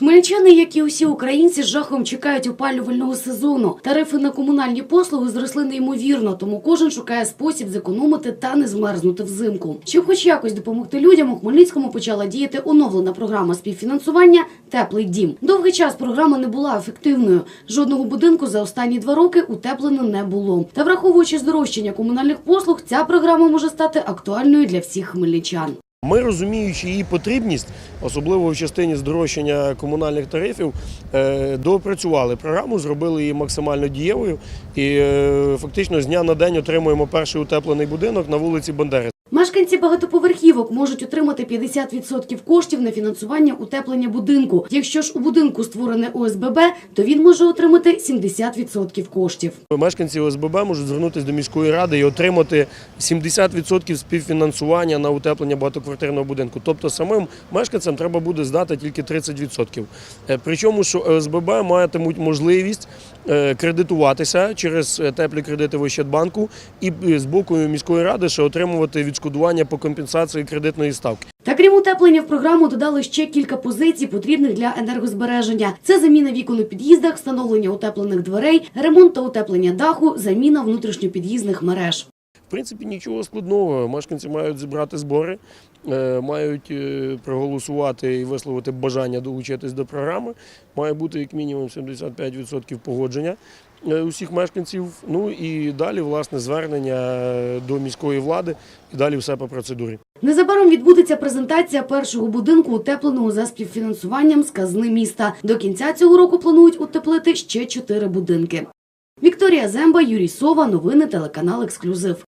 Хмельничани, як і усі українці, з жахом чекають опалювального сезону. Тарифи на комунальні послуги зросли неймовірно, тому кожен шукає спосіб зекономити та не змерзнути взимку. Щоб хоч якось допомогти людям, у Хмельницькому почала діяти оновлена програма співфінансування Теплий дім. Довгий час програма не була ефективною. Жодного будинку за останні два роки утеплено не було. Та враховуючи здорожчання комунальних послуг, ця програма може стати актуальною для всіх хмельничан. Ми розуміючи її потрібність, особливо в частині здорожчання комунальних тарифів, допрацювали доопрацювали програму, зробили її максимально дієвою і е, фактично з дня на день отримуємо перший утеплений будинок на вулиці Бандери. Мешканці багатоповерхівок можуть отримати 50% коштів на фінансування утеплення будинку. Якщо ж у будинку створене ОСББ, то він може отримати 70% коштів. Мешканці ОСББ можуть звернутися до міської ради і отримати 70% співфінансування на утеплення багатоквартирного будинку. Тобто самим мешканцям треба буде здати тільки 30%. Е, Причому, що ОСББ матимуть можливість кредитуватися через е, теплі кредити в Ощадбанку і е, з боку міської ради ще отримувати відшкодування по компенсації кредитної ставки. Та крім утеплення в програму додали ще кілька позицій, потрібних для енергозбереження. Це заміна вікон у під'їздах, встановлення утеплених дверей, ремонт та утеплення даху, заміна внутрішньопід'їзних мереж. В принципі, нічого складного. Мешканці мають зібрати збори, е, мають е, проголосувати і висловити бажання долучитись до програми. Має бути як мінімум 75% погодження е, усіх мешканців. Ну і далі, власне, звернення до міської влади і далі все по процедурі. Незабаром відбудеться презентація першого будинку, утепленого за співфінансуванням з казни міста. До кінця цього року планують утеплити ще чотири будинки. Вікторія Земба, Юрій Сова. Новини телеканал Ексклюзив.